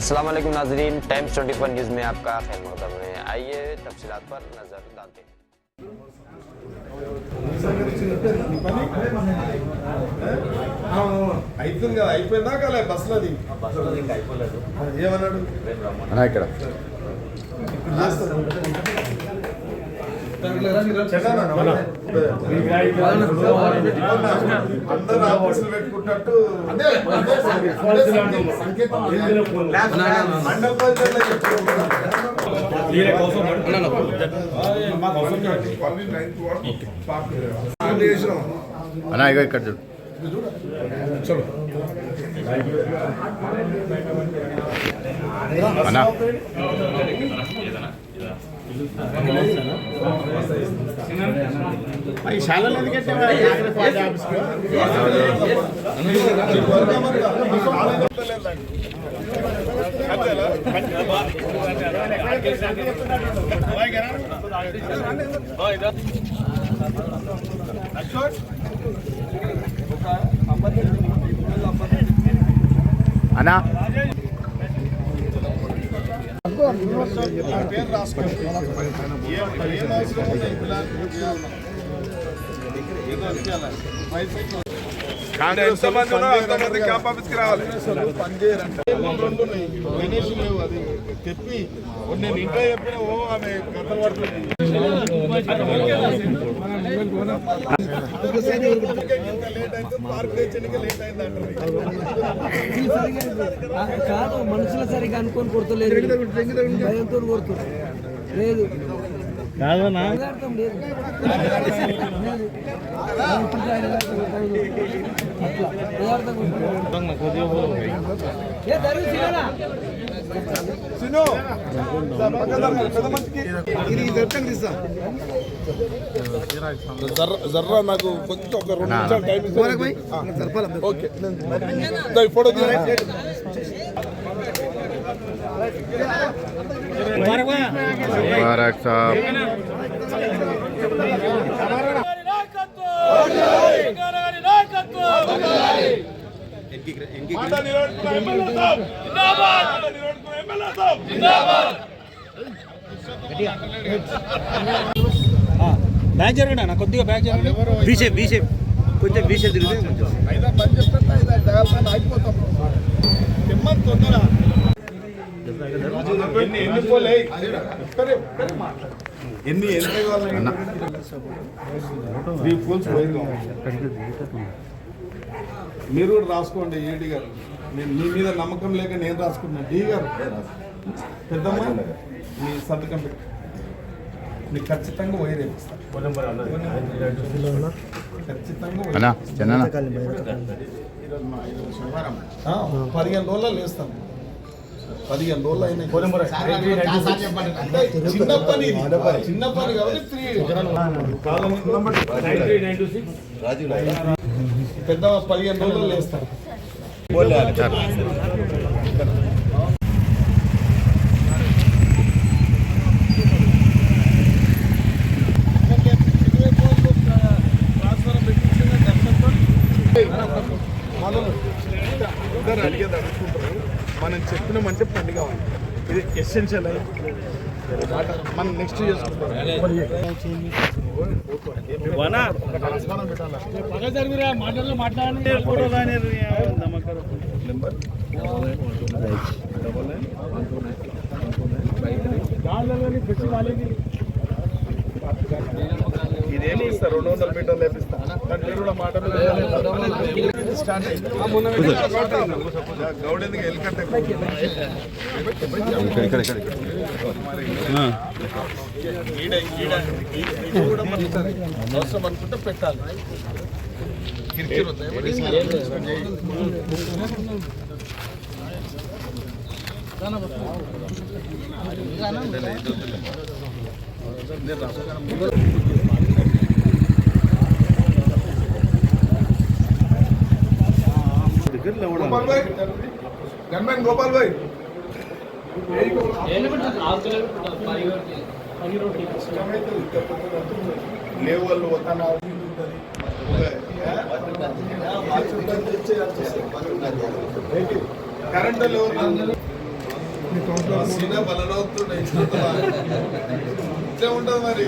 अस्सलाम वालेकुम नाजरीन टाइम्स 24 न्यूज़ में आपका खैर मकदम है आइए तफसीलात पर नज़र डालते हैं అయిపోయింది కదా అయిపోయిందా కాలే బస్సులో అది ఏమన్నాడు అన్నా ఇక్కడ చెప్పానా? అందరూ ఆఫీసులు పెట్టుకుంటట్టు అన్నా ఇగో ఇక్కడ చూడు. అన్నా అన్నా. పేరు రాసుకోండి. ఏం- ఏం అవసరం ఉంది ఈ పిల్లలకు? ఏదో అనిపించాలి. మైసూరు ఎంతమంది ఉన్నారో అంతమంది క్యాంప్ ఆఫీస్కి రావాలి ఉన్నాయి. అది తెప్పి నేను ఇంట్లో చెప్పిన ఓ ఆమె కథలు పడుతుంది కాదు మనుషులు సరిగా అనుకొని కొడతలేదు. భయంతో కొడుతుంది. లేదు. తీస్తా జర్ర నాకు కొంచెం ఒక రెండు నిమిషాలు టైం ఇస్తే ఓకే. నేను ఈ ఫోటో సాబ్ జిందాబాద్ బ్యాక్ జరగండి అన్న కొద్దిగా బ్యాక్ జరగండి బీషేప్ బీషేప్ కొంచెం బీషేప్ తిరిగితే కొంచెం. అయిపోతాం. తొందర ఎన్ని ఎంత త్రీ పోల్స్ మీరు కూడా రాసుకోండి ఏడి గారు. నేను మీ మీద నమ్మకం లేక నేను రాసుకున్నా. డి గారు పెద్దమ్మ మీ సంతకం పెట్టి. నీకు ఖచ్చితంగా వైర్ ఖచ్చితంగా పదిహేను రోజుల్లో లేస్తాం. పదిహేను రోజులు అయినాయి. అంటే చిన్న పని ఇది. చిన్న పని కాబట్టి పెద్ద పదిహేను రోజుల్లో లేస్తాం మొదలు అందరు అడిగేది అడుగుతుంటారు చెప్పిన మంచి పండుగ ఇది ఎసెన్షియల్ మనం నెక్స్ట్ చేసుకుంటాం మాటల్లో మాట్లాడండి ఫోటో కానీ నెంబర్ ఇదేమి ఇస్తారు రెండు వందల మీటర్లు లేపిస్తా. దాని పేరు కూడా మాట గౌడ్ ఎందుకు? అవసరం అనుకుంటే పెట్టాలి? గోపాల్ భాయ్. గన్మెన్ గోపాల్ భాయ్. కరెంట్ సీనా బలరావుతుండే ఇట్లా ఉంటుంది మరి.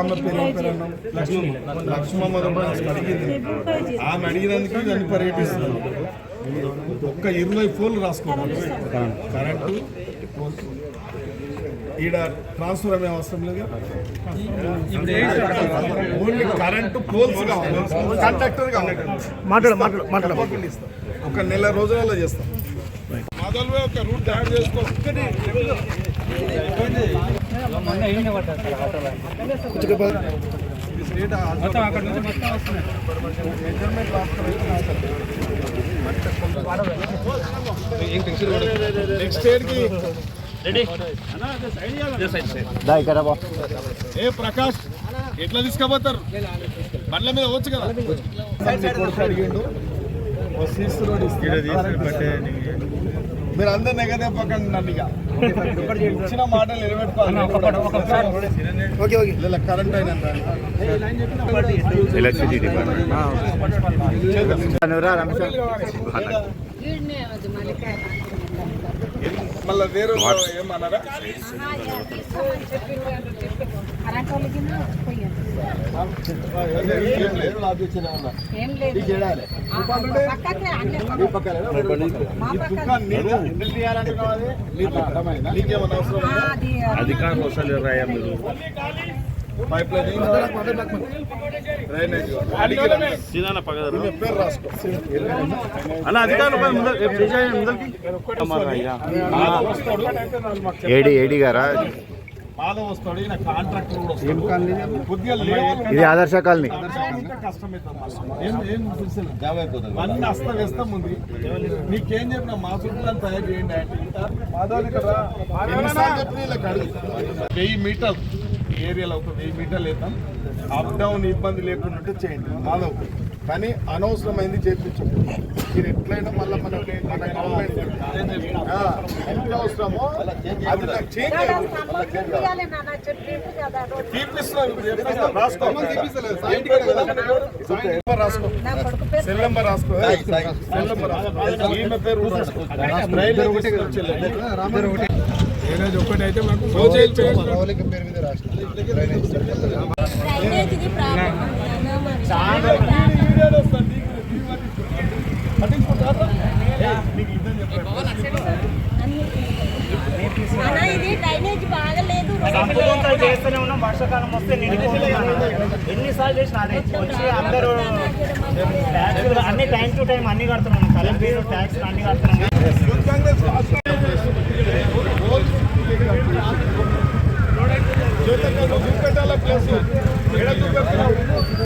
అమ్మ పేరు? లక్ష్మమ్మ. అడిగింది. ఆమె అడిగినందుకు దాన్ని పర్యటిస్తున్నాను. ఒక్క ఇరవై ఫోన్లు రాసుకోవాలి. కరెంటు. ఈడ ట్రాన్స్ఫర్ అనే అవసరం లేదు? ఓన్లీ కరెంటు పోల్స్ కావాలి. కండక్టర్ ఒక నెల రోజులలో చేస్తాం. మొదలు ఒక రూట్ తయారు చేసుకో నెక్స్ట్ ఇయర్కి ఏ ప్రకాష్ ఎట్లా తీసుకుపోతారు బండ్ల మీద వచ్చు కదా అడిగిండు మీరు అందరు నెగదే పక్కన నన్ను ఇక ఇచ్చిన మాటలు నిలబెట్టుకోవాలి. Okay okay. ఇలా కరెంట్ ఎలక్ట్రిసిటీ డిపార్ట్మెంట్ మళ్ళీ వేరే వాళ్ళు ఏమన్నారా? అధికారులు వస్తలేరు రాయా మీరు? పైప్ లైన్ డ్రైనేజ్ సీనా పగదరు పేరు రాసుకో. అధికారులు ముందరికి? ఏడి ఏడి గారా? మాధవ్ వస్తాడు ఈయన కాంట్రాక్టర్ కూడా వస్తాడు. కొద్దిగా లేవల్ ఇది ఆదర్శ కాలనీ. అన్ని అస్తవ్యస్తం ఉంది. నీకేం చెప్పిన మా చుట్టూ తయారు చేయండి మాధవ్ ఇక్కడ. వెయ్యి మీటర్ ఏరియాలో ఒక వెయ్యి మీటర్లు వేద్దాం. అప్ డౌన్ ఇబ్బంది లేకుండా చేయండి. మాధవ్ కానీ అనవసరమైంది చేపించు మీరు ఎట్లయినా మళ్ళీ మన మన గవర్నమెంట్ ఎంత అవసరమో అది నాకు. రాసుకో. రాసుకో. సెల్ నెంబర్ రాసుకో. సెల్ నెంబర్ రాసుకో. ఈమె పేరు కూడా రాసుకో. డ్రైనేజ్ మాకు చేస్తూనే ఉన్నాం. వర్షాకాలం వస్తే ఎన్నిసార్లు చేసిన అదే. వచ్చి అందరూ ట్యాక్స్ అన్ని టైం టు టైం అన్ని కడుతున్నాం. కలెక్టర్ ట్యాక్స్ అన్ని కడుతున్నాం. యూత్ కాంగ్రెస్ రాష్ట్ర జ్యోతక్క నువ్వు చూపెట్టాల ప్లేస్ ఎడ చూపెడుతున్నావు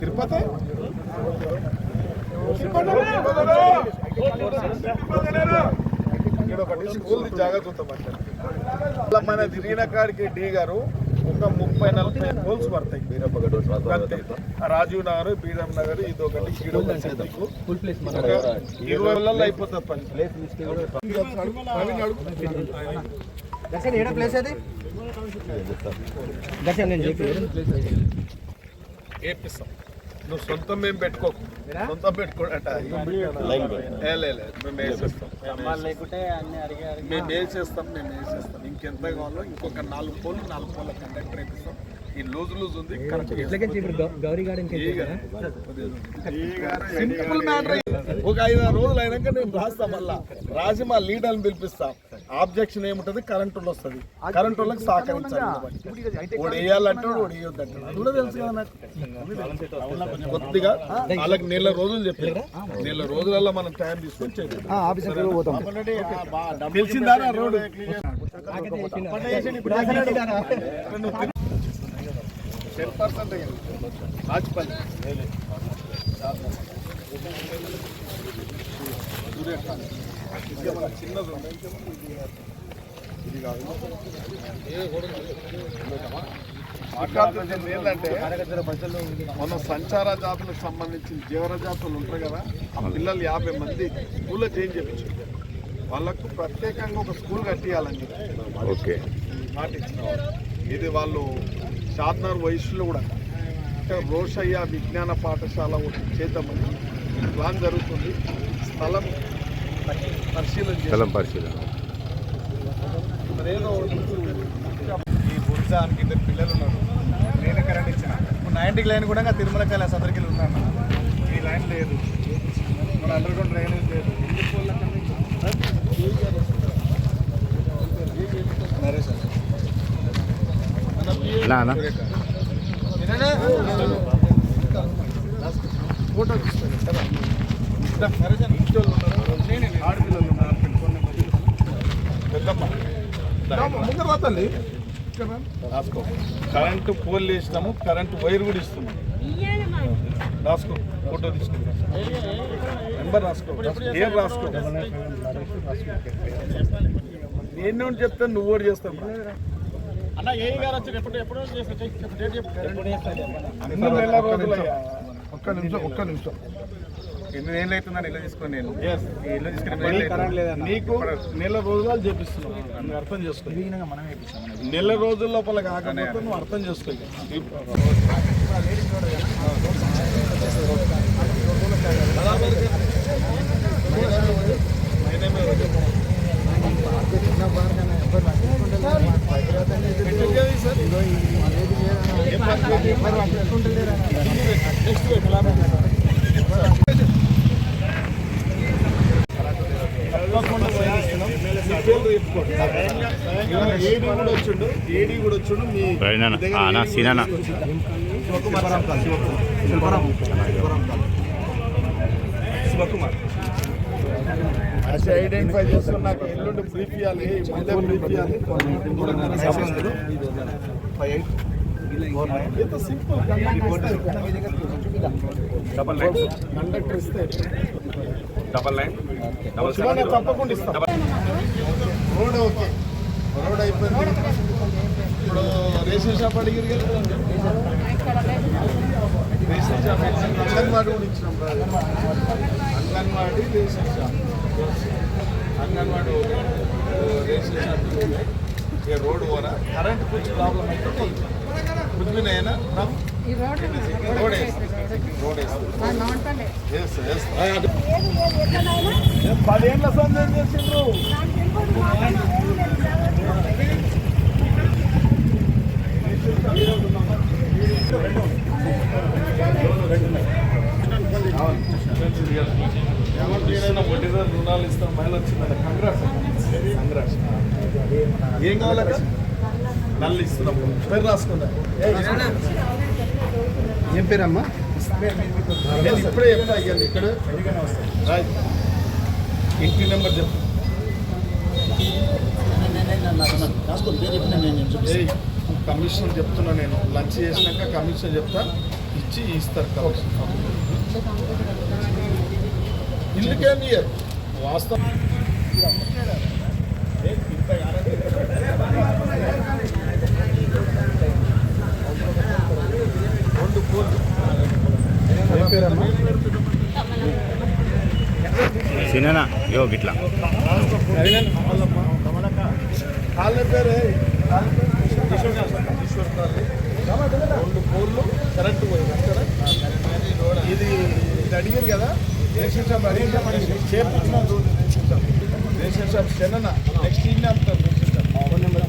తిరుపతి ఇక్కడ ఒకటి స్కూల్ జాగ్రత్త మన తిరిగిన కాడికి డి గారు ఒక ముప్పై నలభై గోల్స్ పడతాయి అంతే రాజీవ్ నగర్ బీరం నగర్ ఇది ఒకటి ఇరవై రోజులలో అయిపోతుంది పని ప్లేస్ అది? ఏపిస్తాం నువ్వు సొంతం మేము పెట్టుకోకు సొంతం పెట్టుకోడట లే, లే, మేము వేసేస్తాం మేము వేసేస్తాం మేము వేసేస్తాం ఇంకెంత కావాలో ఇంకొక నాలుగు పోలు నాలుగు పోల కండక్టర్ వేపిస్తాం ఈ లూజ్ లూజ్ ఉంది గౌరీ సింపుల్ మ్యాటర్ ఒక ఐదు రోజులు అయినాక నేను రాస్తా మళ్ళా రాసి మా లీడర్ని పిలిపిస్తాం ఆబ్జెక్షన్ ఏముంటది? కరెంట్ వాళ్ళు వస్తుంది. కరెంట్ వాళ్ళకి సహకరించాలి వాడు వేయాలంటే వాడు వేయొద్దు అంటాడు అది కూడా తెలుసు కదా నాకు. కొద్దిగా వాళ్ళకి నెల రోజులు చెప్పారు. నెల రోజులలో మనం టైం తీసుకొని చేయాలి తెలిసిందా road? Ten percent Rajapalli. Suryakanth మాట్లాడుతుంది ఏంటంటే మన సంచార జాతులకు సంబంధించిన జీవన జాతులు ఉంటారు కదా ఆ పిల్లలు యాభై మంది స్కూల్లో చేంజ్ చేయించారు. వాళ్ళకు ప్రత్యేకంగా ఒక స్కూల్ కట్టియాలని చెప్పి ఓకే. మాట. ఇది వాళ్ళు షాద్నర్ వయసులో కూడా అంటే రోషయ్య విజ్ఞాన పాఠశాల చేద్దామని ప్లాన్ జరుగుతుంది. స్థలం స్థలం పరిశీలన. ఈ బుర్జానికి ఇద్దరు పిల్లలు ఉన్నారు. నేను కరెంట్ ఇచ్చిన. ఇప్పుడు నైన్టీకి లైన్ కూడా తిరుమల కైలాస్ అందరికి ఉన్నాను ఈ లైన్ లేదు. మన అండర్ గ్రౌండ్ డ్రైనేజ్ లేదు. సార్ ఫోటో తీసుకోండి ఉన్నారు ఆడపిల్లలు ఉన్నారు పెట్టుకోండి పెద్దమ్మ ముందర రా తల్లి ఇక్కడ రా. రాసుకో. కరెంటు పోల్ వేసినాము కరెంటు వైర్ కూడా ఇస్తున్నాం. ఇయ్యాలి మరి రాసుకో ఫోటో తీసుకుంటా. నెంబర్ రాసుకో ఏం రాసుకో? నేను చెప్తాను నువ్వు కూడా చేస్తావు అన్న ఏ గారు వచ్చి ఎప్పుడు ఎప్పుడు ఒక్క నిమిషం ఒక్క నిమిషం. ఎనిమిది ఏళ్ళు అవుతుందని ఇల్లు తీసుకొని నేను. Yes. ఈ ఇల్లు తీసుకుని నీకు నెల రోజులు అర్థం చేసుకో. నెల రోజుల లోపల కాకపోతే నువ్వు అర్థం చేసుకో ఇక. తప్పకుండా పోయేస్తున్నాం. మీ పేర్లు చెప్పుకోండి. ఇవాళ ఏడీ కూడా వచ్చిండు ఏడీ కూడా వచ్చిండు మీ సీనా శివకుమార్ శివకుమార్. శివకుమార్. ఐడెంటిఫై చేసుకుని నాకు ఎల్లుండి బ్రీఫ్ ఇవ్వాలి మళ్ళీ బ్రీఫ్ ఇవ్వాలి ఫైవ్ ఎయిట్ ఎంత సింపుల్ కండక్టర్ ఇస్తే డబల్ నైన్ డబల్ సెవెన్ తప్పకుండా రోడ్ ఓకే. రోడ్ అయిపోయింది. ఇప్పుడు రేషన్ షాప్ అడిగిరు రేషన్ షాప్. అంగన్వాడి కూడా ఇచ్చినాం anganwadi ration shop. Anganwadi ration shop road ఓరా కరెంట్ కొంచెం ప్రాబ్లం అయితే కుదిరినైనా ఫ్రమ్ రోడ్ వేస్తాం. పదేళ్ళ సందేహం చేసిండ్రు? రుణాలు ఇస్తాం మహిళ వచ్చిందండి కంగ్రాస్ కంగ్రాస్ ఏం కావాలి నల్లు ఇస్తున్నాం పేరు రాసుకుందా? ఏం పేరమ్మా? నేను ఇప్పుడే చెప్తా ఇవ్వండి ఇక్కడ. ఇంటి నెంబర్ చెప్పు. కమిషన్ చెప్తున్నా నేను. లంచ్ చేసినాక కమిషన్ చెప్తా. ఇచ్చి ఇస్తారు కమిషన్. ఇల్లుకేం ఇయ్యరు? వాస్తవం. చిన్న యో గిట్లా పేరే రెండు పోర్లు పోయింది ఇది ఇది అడిగారు కదా రేషన్ షాప్ అడిగి చేపించిన రేషన్ షాప్ చెన్న నెక్స్ట్ ఇన్ని అంటారు రేషన్ షాప్ ఫోన్ నెంబర్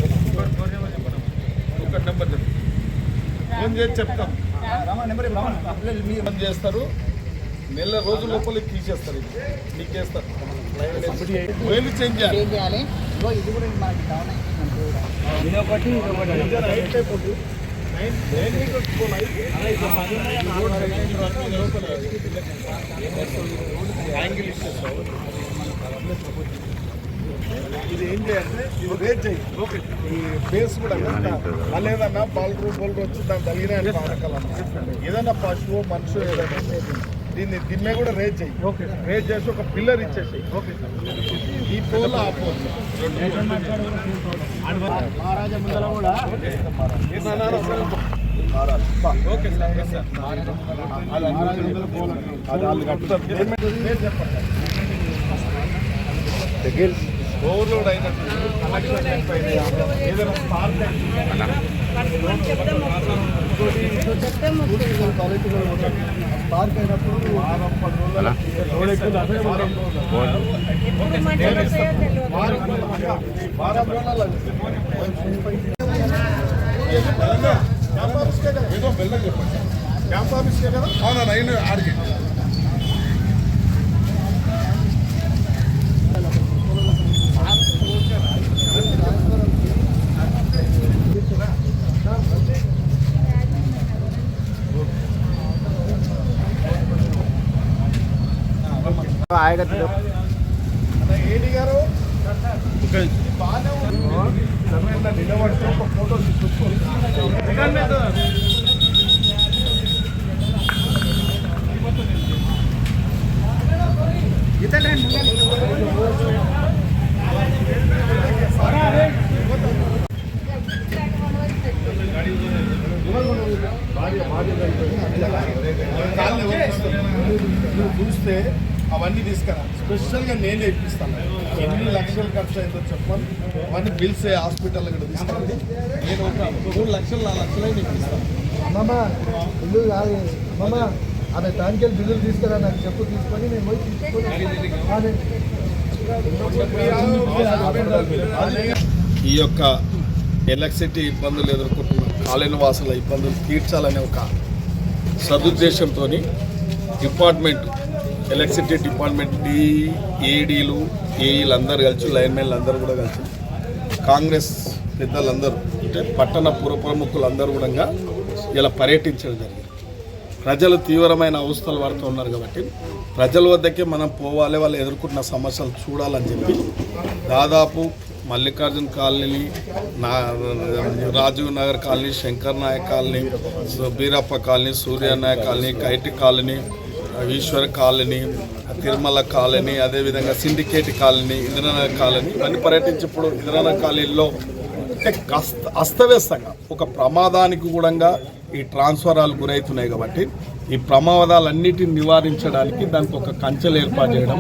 ఒక నెంబర్ చెప్పు ఫోన్ చేసి చెప్తాం చేస్తారు నెల రోజుల లోపల తీసేస్తారు ఇది. నీకు చేస్తారు. ఓయిల్ చేంజ్ చేయాలి. ఇది ఏం చేయాలంటే ఇది రేట్ చేయి. ఓకే ఈ బేస్ కూడా వచ్చి దాని తగిన ఏదన్నా పశువు మనుషు ఏదైనా దీన్ని దీన్నే కూడా రేట్ చేయి. ఓకే రేట్ చేసి ఒక పిల్లర్ ఇచ్చేసి ఓకే ఈ పోల్ ఆ పోల్. మహారాజా ముందర కూడా ఓకే సార్ ఓకే సార్ అది వాళ్ళు కట్టుతారు పేమెంట్ రేట్ చెప్పండి ఓవర్లోడ్ అయినట్టు కనెక్షన్ అయిపోయినాయి ఏదైనా స్పార్క్ స్పార్క్ క్యాంప్ ఆఫీస్కే కదా? అవునా నైన్ ఆడికి ఆయేగా తో ఏడి గారు బాగానే ఉంది సరైన నిలబడితే ఒక ఫోటో తీసుకోండి కాళ్ళు ఎవరు ఇస్తారు? నువ్వు చూస్తే అవన్నీ తీసుకురా. స్పెషల్గా నేనే ఇప్పిస్తాను. ఎన్ని లక్షలు ఖర్చు అయిందో చెప్పాను అవన్నీ బిల్స్ హాస్పిటల్ కూడా తీసుకురండి. నేను ఒక మూడు లక్షలు నాలుగు లక్షలు ఇప్పిస్తాను. మామ ఇల్లు కాదు. మామ ఆమె దానికి వెళ్ళి బిల్లులు తీసుకురా నాకు చెప్పు తీసుకొని నేను పోయి తీసుకొని ఈ యొక్క ఎలక్ట్రిసిటీ ఇబ్బందులు ఎదుర్కొంటున్న కాలనీ వాసుల ఇబ్బందులు తీర్చాలనే ఒక సదుద్దేశంతో డిపార్ట్మెంట్ ఎలక్ట్రిసిటీ డిపార్ట్మెంట్ డి ఏడీలు ఏఈలు అందరు కలిసి లైన్మెన్లు అందరూ కూడా కలిసి కాంగ్రెస్ పెద్దలందరూ అంటే పట్టణ పుర ప్రముఖులందరూ కూడా ఇలా పర్యటించడం జరిగింది. ప్రజలు తీవ్రమైన అవస్థలు పడుతూ ఉన్నారు కాబట్టి ప్రజల వద్దకే మనం పోవాలి వాళ్ళు ఎదుర్కొంటున్న సమస్యలు చూడాలని చెప్పి దాదాపు మల్లికార్జున కాలనీ నా Rajiv Nagar colony Shankar Nayak colony Beerappa colony Suryanayak colony కైటి colony Eshwar colony Tirumala colony అదేవిధంగా సిండికేట్ కాలనీ ఇంద్రనగర్ కాలనీ ఇవన్నీ పర్యటించినప్పుడు ఇంద్రనగర్ కాలనీలో అంటే అస్త అస్తవ్యస్తంగా ఒక ప్రమాదానికి కూడా ఈ ట్రాన్స్ఫరాలు గురవుతున్నాయి కాబట్టి ఈ ప్రమాదాలన్నిటిని నివారించడానికి దానికి ఒక కంచెలు ఏర్పాటు చేయడం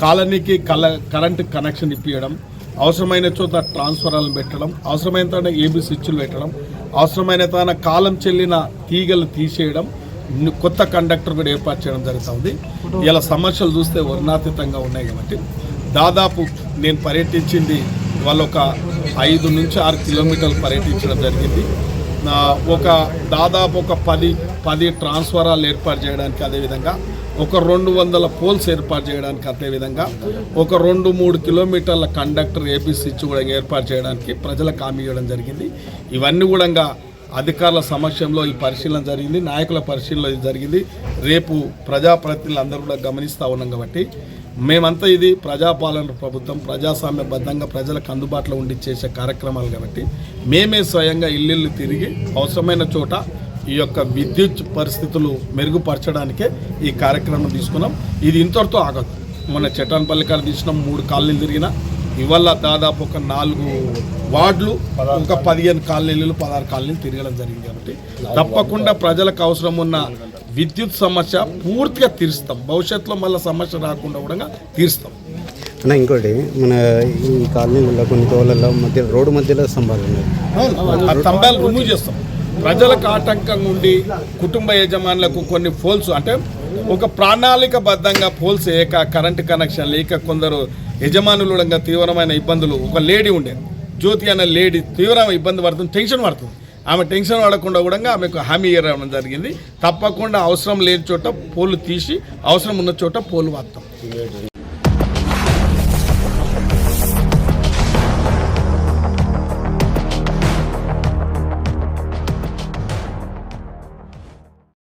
కాలనీకి కల కరెంటు కనెక్షన్ ఇప్పించడం అవసరమైన చోట ట్రాన్స్ఫరాలను పెట్టడం అవసరమైన తన ఏబీ స్విచ్లు పెట్టడం అవసరమైన తన కాలం చెల్లిన తీగలు తీసేయడం కొత్త కండక్టర్ కూడా ఏర్పాటు చేయడం జరుగుతుంది. ఇలా సమస్యలు చూస్తే వర్ణాతీతంగా ఉన్నాయి కాబట్టి దాదాపు నేను పర్యటించింది వాళ్ళు ఒక ఐదు నుంచి ఆరు కిలోమీటర్లు పర్యటించడం జరిగింది. ఒక దాదాపు ఒక పది పది ట్రాన్స్ఫరాలు ఏర్పాటు చేయడానికి అదేవిధంగా ఒక రెండు వందల పోల్స్ ఏర్పాటు చేయడానికి అదేవిధంగా ఒక రెండు మూడు కిలోమీటర్ల కండక్టర్ ఏపీ స్విచ్ కూడా ఏర్పాటు చేయడానికి ప్రజలకు హామీ ఇవ్వడం జరిగింది. ఇవన్నీ కూడా అధికారుల సమక్షంలో ఈ పరిశీలన జరిగింది నాయకుల పరిశీలన జరిగింది. రేపు ప్రజాప్రతినిధులు అందరూ కూడా గమనిస్తూ ఉన్నాం కాబట్టి మేమంతా ఇది ప్రజాపాలన ప్రభుత్వం ప్రజాస్వామ్యబద్ధంగా ప్రజలకు అందుబాటులో ఉండి చేసే కార్యక్రమాలు కాబట్టి మేమే స్వయంగా ఇల్లు తిరిగి అవసరమైన చోట ఈ యొక్క విద్యుత్ పరిస్థితులు మెరుగుపరచడానికే ఈ కార్యక్రమం తీసుకున్నాం. ఇది ఇంతటితో ఆగదు. మొన్న చట్టాన్పల్లి కాడ తీసినాం మూడు కాలనీలు తిరిగినా ఇవాళ దాదాపు ఒక నాలుగు వార్డులు ఒక పదిహేను కాలనీలు పదహారు కాలనీలు తిరగడం జరిగింది కాబట్టి తప్పకుండా ప్రజలకు అవసరం ఉన్న విద్యుత్ సమస్య పూర్తిగా తీరుస్తాం. భవిష్యత్తులో మళ్ళీ సమస్య రాకుండా కూడా తీరుస్తాం. అన్న ఇంకోటి మన ఈ కాలనీలలో కొన్ని తోళ్ళల్లో మధ్య రోడ్డు మధ్యలో స్తంభాలు ఉన్నాయి. స్తంభాలు రిమూవ్ చేస్తాం. ప్రజలకు ఆటంకంగా ఉండి కుటుంబ యజమానులకు కొన్ని పోల్స్ అంటే ఒక ప్రణాళికబద్ధంగా పోల్స్ కరెంటు కనెక్షన్ లేక కొందరు యజమానులు కూడా తీవ్రమైన ఇబ్బందులు. ఒక లేడీ ఉండేది జ్యోతి అనే లేడీ తీవ్రమైన ఇబ్బంది పడుతుంది టెన్షన్ పడుతుంది. ఆమె టెన్షన్ పడకుండా కూడా ఆమెకు హామీ ఇవ్వడం జరిగింది. తప్పకుండా అవసరం లేని చోట పోలు తీసి అవసరం ఉన్న చోట పోలు వాడతాం.